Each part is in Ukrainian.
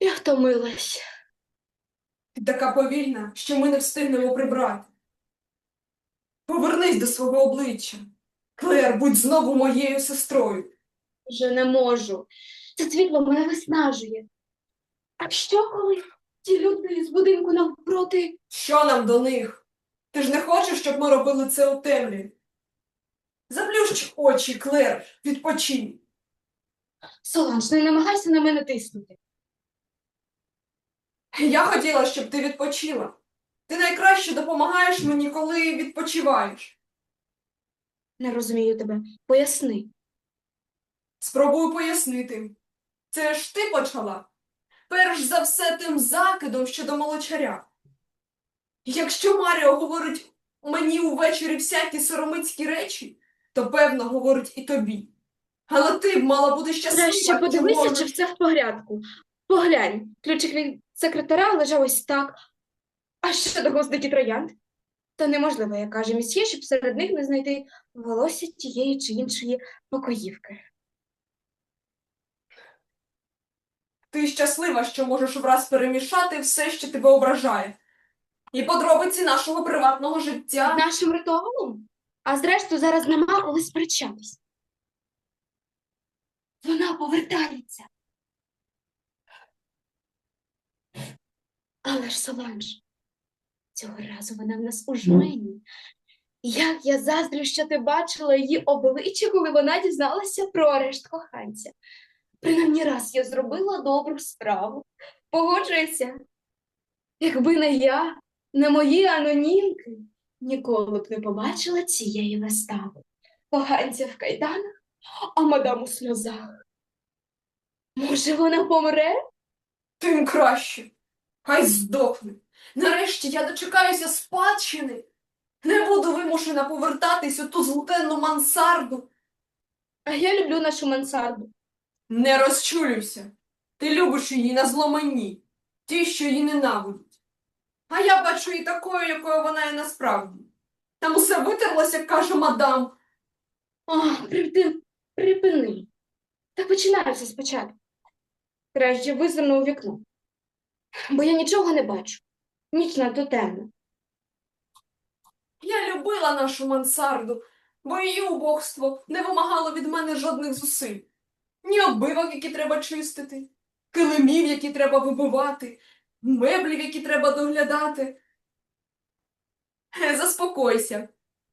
Я втомилась. Ти така повільна, що ми не встигнемо прибрати. Повернись до свого обличчя. Клер, будь знову моєю сестрою. Вже не можу. Це світло мене виснажує. А що коли ті люди з будинку навпроти? Що нам до них? Ти ж не хочеш, щоб ми робили це у темряві? Заплющ очі, Клер, відпочинь. Соланж, не намагайся на мене тиснути. Я хотіла, щоб ти відпочила. Ти найкраще допомагаєш мені, коли відпочиваєш. Не розумію тебе. Поясни. Спробую пояснити. Це ж ти почала. Перш за все тим закидом щодо молочаря. Якщо Маріо говорить мені увечері всякі соромицькі речі, то певно говорить і тобі. Але ти б мала бути щаслива. Що подивися, можеш- чи все в порядку. Поглянь, ключик від секретаря лежав ось так. А що до гвоздики троянд? Та неможливо, як каже місьє, щоб серед них не знайти волосся тієї чи іншої покоївки. Ти щаслива, що можеш враз перемішати все, що тебе ображає. І подробиці нашого приватного життя. Нашим ритуалом? А зрештою, зараз нема коли сперечатись. Вона повертається. Але ж Соланж, цього разу вона в нас у жмені. Як я заздрю, що ти бачила її обличчя, коли вона дізналася про арешт коханця. Принаймні раз я зробила добру справу. Погоджується. Якби не я, не мої анонімки, ніколи б не побачила цієї вистави. Коханця в кайданах, а мадам у сльозах. Може, вона помре? Тим краще. Хай здохне. Нарешті я дочекаюся спадщини. Не буду вимушена повертатись у ту злутенну мансарду. А я люблю нашу мансарду. Не розчулюйся. Ти любиш її на зло мені, ті, що її ненавидять. А я бачу її такою, якою вона є насправді. Там усе витерлося, як каже мадам. О, припини, припини. Так починається спочатку. Краще визирну у вікно. Бо я нічого не бачу. Ніч надто темна. Я любила нашу мансарду, бо її убогство не вимагало від мене жодних зусиль. Ні оббивок, які треба чистити, килимів, які треба вибивати, меблів, які треба доглядати. Заспокойся.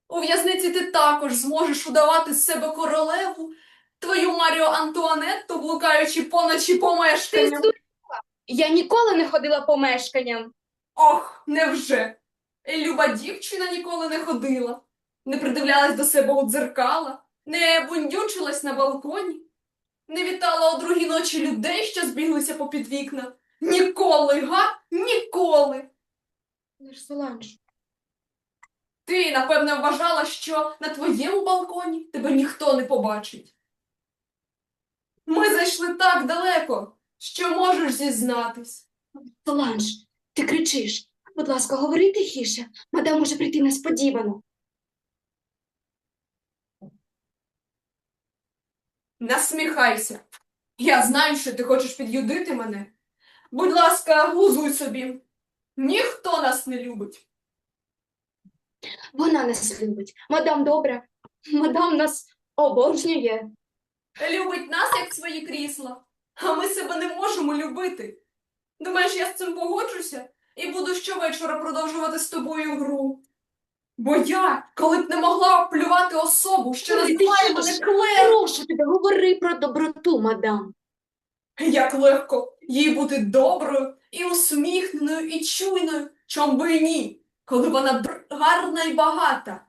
У в'язниці ти також зможеш удавати з себе королеву, твою Маріо Антуанетту, блукаючи поночі по Ти? Я ніколи не ходила по мешканням. Ох, невже? Люба дівчина ніколи не ходила, не придивлялась до себе у дзеркала, не бундючилась на балконі, не вітала о другій ночі людей, що збіглися попід вікна. Ніколи, га? Ніколи. Ж Соланж, Ти, напевне, вважала, що на твоєму балконі тебе ніхто не побачить. Ми зайшли так далеко, що можеш зізнатись. Соланж, ти кричиш. Будь ласка, говори тихіше. Мадам може прийти несподівано. Насміхайся. Я знаю, що ти хочеш під'юдити мене. Будь ласка, глузуй собі. Ніхто нас не любить. Вона нас любить. Мадам добра. Мадам нас обожнює. Любить нас, як свої крісла, а ми себе не можемо любити. Думаєш, я з цим погоджуся і буду щовечора продовжувати з тобою гру. Бо я, коли б не могла плювати особу, що називає мене? Клер, Прошу тебе, говори про доброту, мадам. Як легко їй бути доброю і усміхненою і чуйною, чом би ні, коли вона гарна і багата.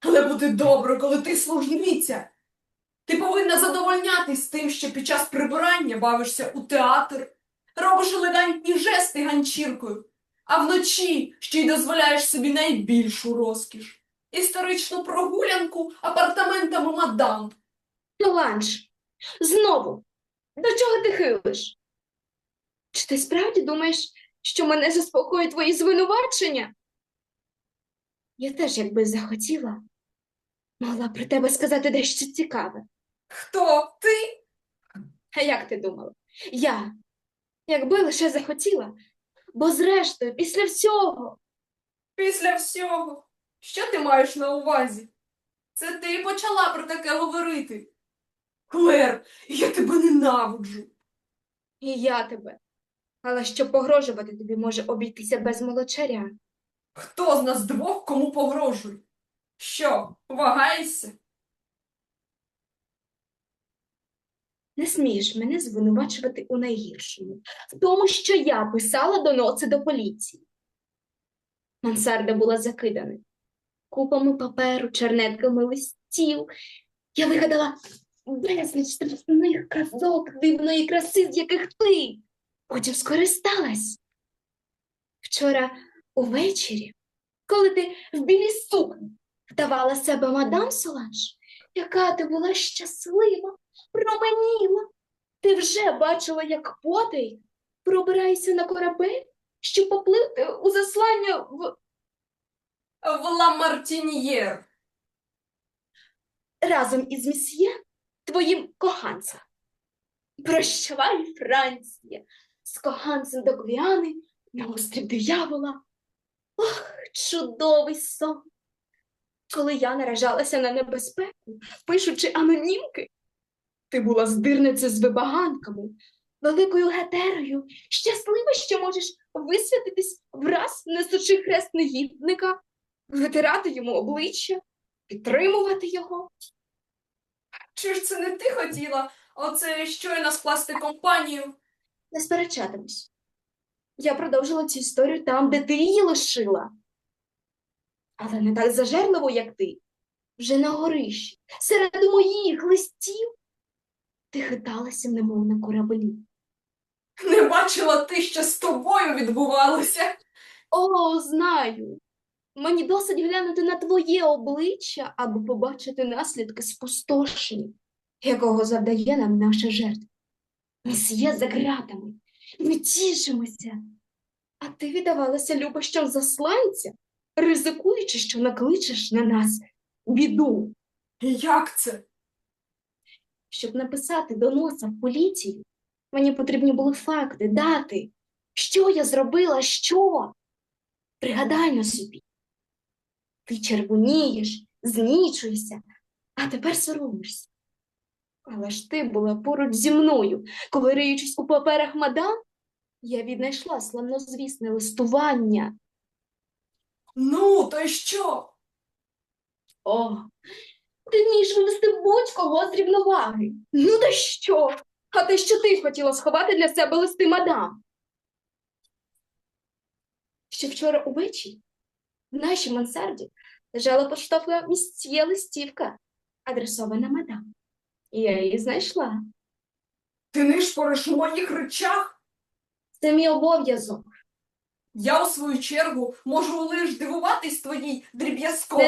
Але бути доброю, коли ти служниця. Ти повинна задовольнятись тим, що під час прибирання бавишся у театр, робиш елегантні жести ганчіркою, а вночі ще й дозволяєш собі найбільшу розкіш. Історичну прогулянку апартаментами мадам. Соланж, знову. До чого ти хилиш? Чи ти справді думаєш, що мене заспокоїть твої звинувачення? Я теж, якби захотіла, Могла про тебе сказати дещо цікаве. Хто ти? А як ти думала? Я, якби лише захотіла, бо зрештою, після всього, Після всього. Що ти маєш на увазі? Це ти почала про таке говорити. Клер, я тебе ненавиджу. і я тебе. Але щоб погрожувати тобі може обійтися без молочаря. Хто з нас двох кому погрожує? Що, вагаєшся? Не смієш мене звинувачувати у найгіршому, в тому, що я писала доноси до поліції. Мансарда була закидана купами паперу, чернетками листів. Я вигадала безліч страшних казок дивної краси, з яких ти потім скористалась. Вчора увечері, коли ти в білій сукні вдавала себе мадам Соланж, яка ти була щаслива, променіла. Ти вже бачила, як потай пробираєшся на корабель, щоб попливти у заслання в В Ла Мартіньєр. разом із місьє твоїм коханцем. Прощавай, Франція, з коханцем до Гвіани на острів диявола. Ох, чудовий сон! Коли я наражалася на небезпеку, пишучи анонімки, ти була здирницею з вибаганками, великою гетерою, щаслива, що можеш висвятитись враз, несучи хрест негідника, витирати йому обличчя, підтримувати його. Чи ж це не ти хотіла оце щойно скласти компанію? Не сперечатимусь. Я продовжила цю історію там, де ти її лишила. Але не так зажерливо, як ти. Вже на горищі, серед моїх листів. Ти хиталася, немов на кораблі. Не бачила ти, що з тобою відбувалося? О, знаю. Мені досить глянути на твоє обличчя, аби побачити наслідки спустошення, якого завдає нам наша жертва. Ми Месьє за ґратами. Ми тішимося. А ти віддавалася любощам засланця, ризикуючи, що накличеш на нас біду. Як це? Щоб написати доноса в поліцію, мені потрібні були факти, дати. Що я зробила, що? Пригадай на собі. Ти червонієш, знічуєшся, а тепер соромишся. Але ж ти була поруч зі мною, коли риючись у паперах мадам, я віднайшла славнозвісне листування. Ну, то й що? О, ти вмієш вивести будь-кого з рівноваги. Ну та що? А те, що ти хотіла сховати для себе листи мадам? Ще вчора увечері в нашій мансарді лежала поштовха місцє листівка, адресована мадам. І я її знайшла. Ти нишпориш у моїх речах? Це мій обов'язок. Я, у свою чергу, можу лиш дивуватись твоїй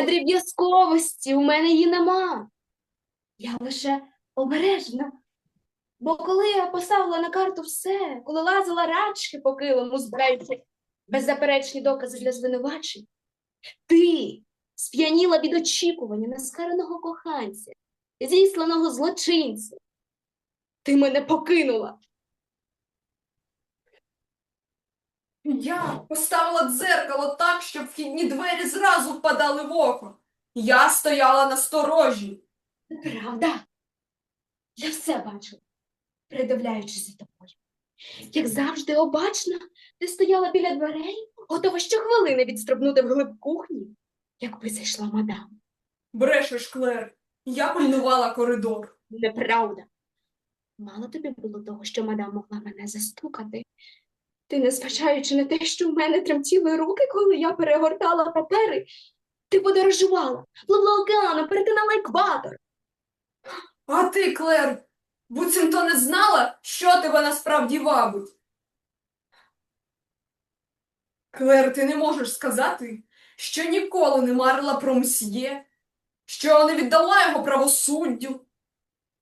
Не дріб'язковості, у мене її нема. Я лише обережна. Бо коли я поставила на карту все, коли лазила рачки по килиму, збираючи беззаперечні докази для звинувачень, ти сп'яніла від очікування наскареного коханця, зісланого злочинця. Ти мене покинула. Я поставила дзеркало так, щоб вхідні двері зразу впадали в око. Я стояла на сторожі. Правда? Я все бачила, придивляючись за тобою. Як завжди обачна, ти стояла біля дверей, готова щохвилини відстрибнути вглиб кухні, якби зайшла мадам. Брешеш, Клер. Я пильнувала коридор. Неправда. Мало тобі було того, що мадам могла мене застукати. Ти, незважаючи на те, що в мене тремтіли руки, коли я перегортала папери, ти подорожувала, пливла океаном, перетинала екватор. А ти, Клер, буцімто не знала, що тебе насправді вабить. Клер, ти не можеш сказати, що ніколи не марила про мсьє, що не віддала його правосуддю.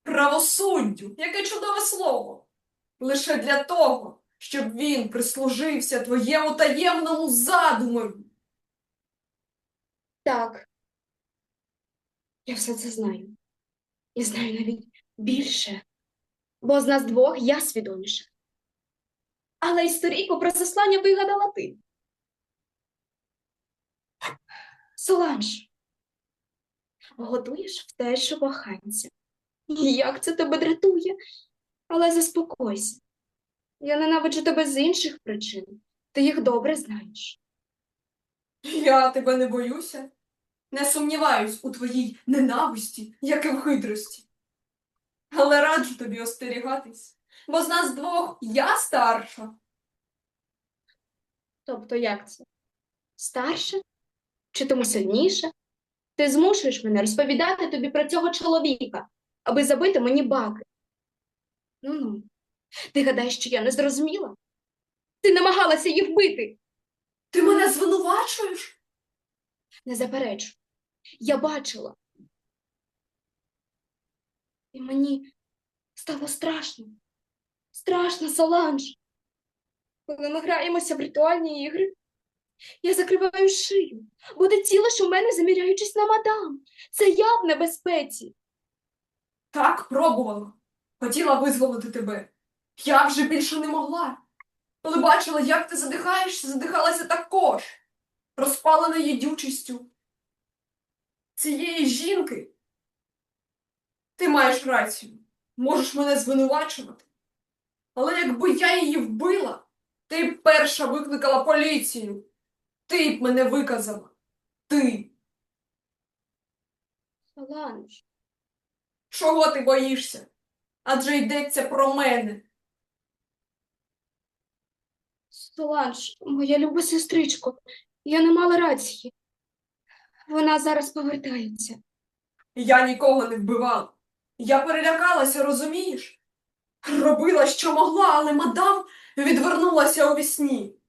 Правосуддю, яке чудове слово. Лише для того, щоб він прислужився твоєму таємному задумові. Так. Я все це знаю. І знаю навіть більше, бо з нас двох я свідоміша. Але історійку про заслання вигадала ти. Соланж, готуєш втешу коханця. І Як це тебе дратує? Але заспокойся. Я ненавиджу тебе з інших причин. Ти їх добре знаєш. Я тебе не боюся. Не сумніваюсь у твоїй ненависті, як і в хитрості. Але раджу тобі остерігатись, бо з нас двох я старша. Тобто як це? Старше? Чи тому сильніше? Ти змушуєш мене розповідати тобі про цього чоловіка, аби забити мені баки. Ну ну, ти гадаєш, що я не зрозуміла? Ти намагалася їх вбити. Ти мене звинувачуєш? Не заперечу. Я бачила. І мені стало страшно. Страшно, Соланж. Коли ми граємося в ритуальні ігри, я закриваю шию, бо ти цілиш у мене, заміряючись на мадам. Це я в небезпеці. Так, пробувала. Хотіла визволити тебе. Я вже більше не могла. Коли бачила, як ти задихаєшся, задихалася також, розпалена їдючістю. Цієї жінки. Ти маєш рацію. Можеш мене звинувачувати. Але якби я її вбила, ти перша викликала поліцію. Ти б мене виказала. Ти. Соланж, Чого ти боїшся? Адже йдеться про мене. Соланж, моя люба сестричко, я не мала рації. Вона зараз повертається. Я нікого не вбивала. Я перелякалася, розумієш? Робила, що могла, але мадам відвернулася у вісні.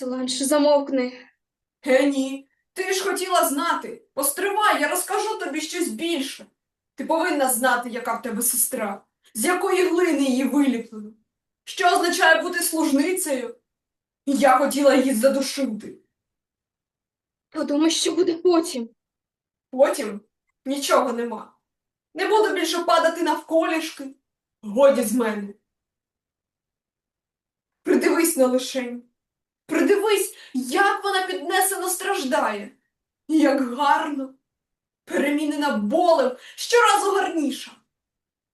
Соланж, замовкни. Е, ні, ти ж хотіла знати. Постривай, я розкажу тобі щось більше. Ти повинна знати, яка в тебе сестра, з якої глини її виліплено. Що означає бути служницею? Я хотіла її задушити. Подумай, що буде потім. Потім нічого нема. Не буду більше падати навколішки. Годі з мене. Придивись на лишень. Придивись, як вона піднесено страждає. Як гарно. Перемінена болем, щоразу гарніша.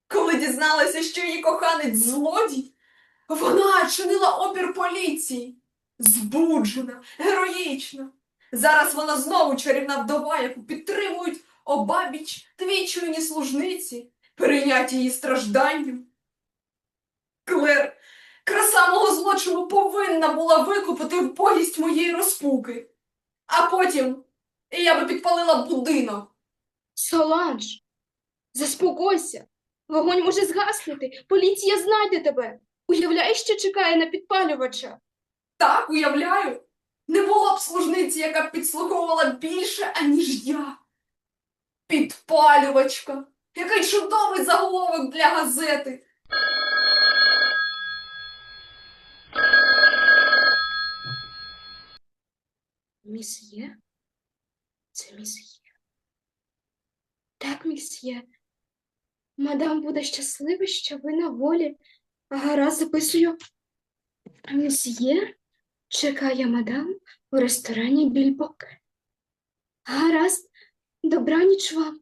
Коли дізналася, що її коханець злодій, вона чинила опір поліції. Збуджена, героїчна. Зараз вона знову чарівна вдова, яку підтримують обабіч дві чуйні служниці, перейняті її стражданням. Клер, краса мого злочину повинна була викупити вбогість моєї розпуки. А потім я би підпалила будинок. Соланж, заспокойся. Вогонь може згаснути. Поліція знайде тебе. Уявляєш, що чекає на підпалювача? Так, уявляю, не було б служниці, яка б підслуховувала більше, аніж я. Підпалювачка. Який чудовий заголовок для газети. Місьє? Це місьє. Так, місьє. Мадам буде щаслива, що ви на волі. Гаразд, записую. Місьє чекає мадам у ресторані Більбоке. Гаразд, добраніч вам.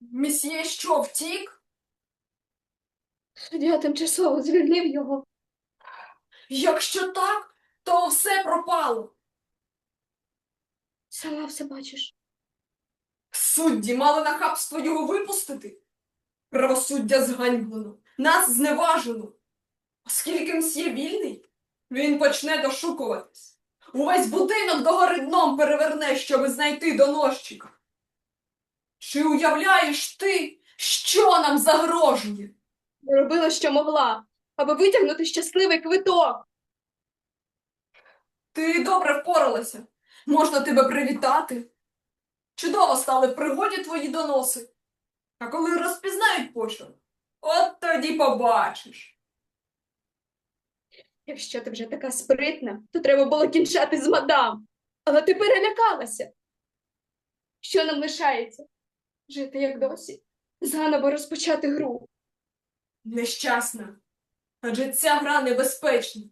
Месьє що, втік? Суддя тимчасово звільнив його. Якщо так, то все пропало. Сама все бачиш. Судді мали нахабство його випустити. Правосуддя зганьблено, нас зневажено. Оскільки мсьє вільний, він почне дошукуватись. Увесь будинок догори дном переверне, щоби знайти доносчика. Чи уявляєш ти, що нам загрожує? Робила, що могла, аби витягнути щасливий квиток. Ти добре впоралася. Можна тебе привітати. Чудово стали в пригоді твої доноси. А коли розпізнають почерк, От тоді побачиш. Якщо ти вже така спритна, то треба було кінчати з мадам. Але ти перелякалася. Що нам лишається? Жити як досі, заново розпочати гру. Нещасна. Адже ця гра небезпечна.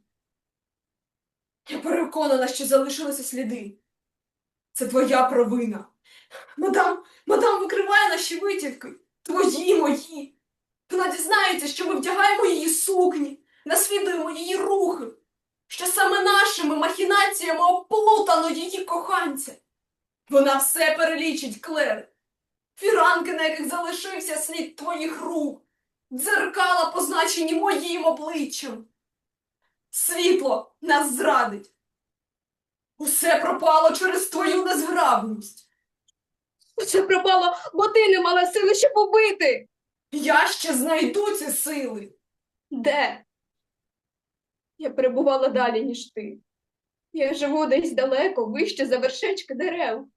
Я переконана, що залишилися сліди. Це твоя провина. Мадам, мадам викриває наші витівки. Твої, мої. Вона дізнається, що ми вдягаємо її сукні, наслідуємо її рухи, що саме нашими махінаціями оплутано її коханця. Вона все перелічить, Клер. Фіранки, на яких залишився слід твоїх рук, дзеркала, позначені моїм обличчям. Світло нас зрадить. Усе пропало через твою незграбність. Усе пропало, бо ти не мала сили, щоб убити. Я ще знайду ці сили. Де? Я перебувала далі, ніж ти. Я живу десь далеко, вище за вершечки дерев.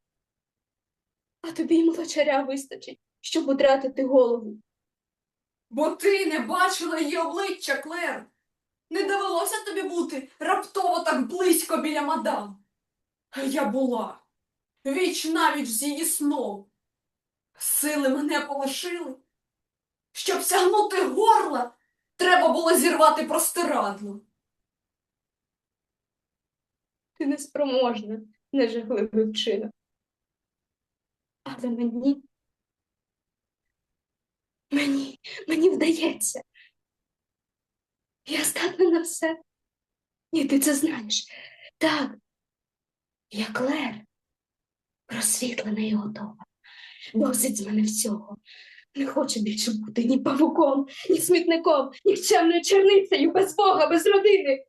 А тобі й молочаря вистачить, щоб утратити голову. Бо ти не бачила її обличчя, Клер. Не довелося тобі бути раптово так близько біля мадам. А я була. Віч навіть з її сном. Сили мене полишили. Щоб сягнути горла, треба було зірвати простирадло. Ти неспроможна, нежахливий вчинок. Але мені, мені, мені вдається. Я здатна на все. І ти це знаєш. Так, я Клер, просвітлена і готова. Досить з мене всього. Не хочу більше бути ні павуком, ні смітником, нікчемною черницею, без Бога, без родини.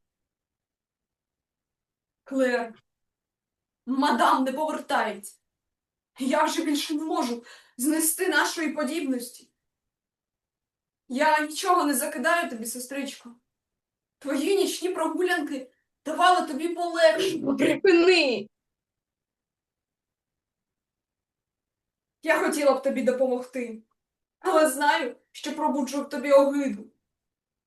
Клер, мадам не повертається. Я вже більше не можу знести нашої подібності. Я нічого не закидаю тобі, сестричко. Твої нічні прогулянки давали тобі полегшення. Припини! Я хотіла б тобі допомогти, але знаю, що пробуджу в тобі огиду.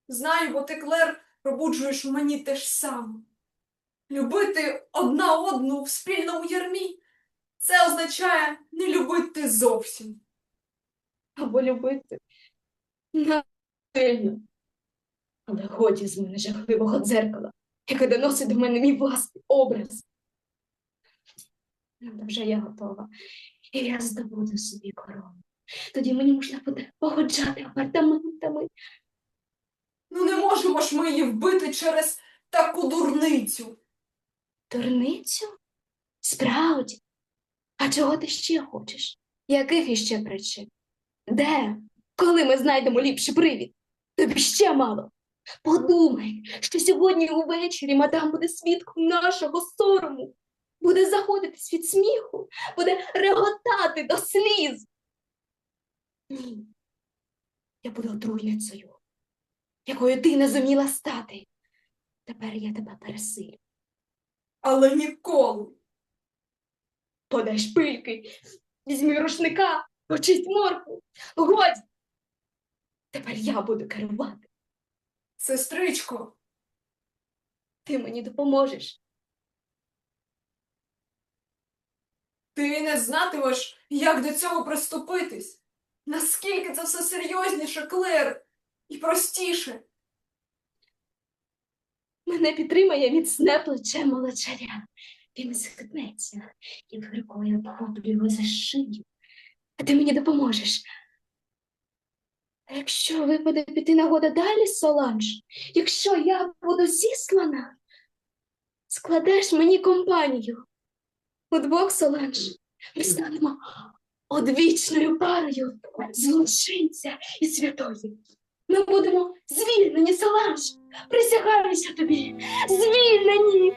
Знаю, бо ти, Клер, пробуджуєш в мені те ж саме. Любити одна одну в спільному ярмі це означає не любити зовсім. або любити насильно. Але годі з мене жахливого дзеркала, яке доносить до мене мій власний образ. Ну, вже я готова, і я здобуду собі корону. Тоді мені можна буде погоджати апартаментами. Ну не можемо ж ми її вбити через таку дурницю. Дурницю? Справді. А чого ти ще хочеш? Яких іще причин? Де? Коли ми знайдемо ліпший привід? Тобі ще мало. Подумай, що сьогодні увечері мадам буде свідком нашого сорому, буде заходитись від сміху, буде реготати до сліз. Ні. Я буду отруйницею, якою ти не зуміла стати. Тепер я тебе пересилю. Але ніколи. Подай шпильки, візьми рушника, почисть морку. Годі. Тепер я буду керувати. Сестричко, Ти мені допоможеш. ти не знатимеш, як до цього приступитись. Наскільки це все серйозніше, Клер, і простіше. Мене підтримає міцне плече молочаря. Він схитнеться, і рукою обхоплю його за шию. А ти мені допоможеш. А якщо випаде піти нагода далі, Соланж, якщо я буду зіслана, складеш мені компанію. Удвох, Соланж, ми станемо одвічною парою злочинця і святої. Ми будемо звільнені, Соланж. Присягаюся тобі, звільнені.